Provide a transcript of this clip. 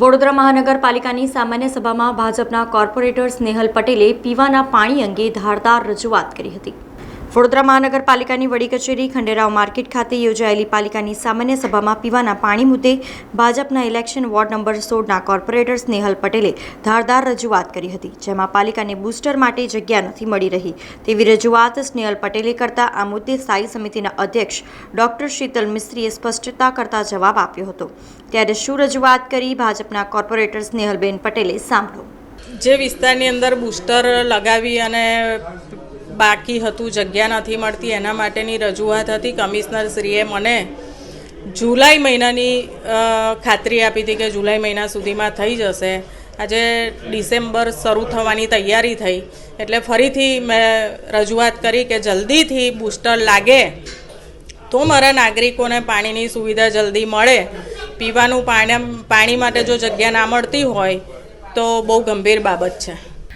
વડોદરા મહાનગરપાલિકાની સામાન્ય સભામાં ભાજપના કોર્પોરેટર સ્નેહલ પટેલે પીવાના પાણી અંગે ધારદાર રજૂઆત કરી હતી. વડોદરા મહાનગરપાલિકાની વડી કચેરી ખંડેરાવ માર્કેટ ખાતે યોજાયેલી પાલિકાની સામાન્ય સભામાં પીવાના પાણી મુદ્દે ભાજપના ઇલેક્શન વોર્ડ નંબર સોળના કોર્પોરેટર સ્નેહલ પટેલે ધારદાર રજૂઆત કરી હતી, જેમાં પાલિકાને બૂસ્ટર માટે જગ્યા નથી મળી રહી. તેવી રજૂઆત સ્નેહલ પટેલે કરતા આ મુદ્દે સ્થાયી સમિતિના અધ્યક્ષ ડોક્ટર શીતલ મિસ્ત્રીએ સ્પષ્ટતા કરતા જવાબ આપ્યો હતો. ત્યારે શું રજૂઆત કરી ભાજપના કોર્પોરેટર સ્નેહલબેન પટેલે સાંભળો. જે વિસ્તારની અંદર બૂસ્ટર લગાવી અને બાકી હતું, જગ્યા નથી મળતી. એના માટેની રજૂઆત હતી. કમિશનરશ્રીએ મને જુલાઈ મહિનાની ખાતરી આપી હતી કે જુલાઈ મહિના સુધીમાં થઈ જશે. આજે ડિસેમ્બર શરૂ થવાની તૈયારી થઈ. એટલે ફરીથી મેં રજૂઆત કરી કે જલ્દીથી બૂસ્ટર લાગે તો મારા નાગરિકોને પાણીની સુવિધા જલ્દી મળે. પીવાનું પાણી પાણી માટે જો જગ્યા ના મળતી હોય તો બહુ ગંભીર બાબત છે.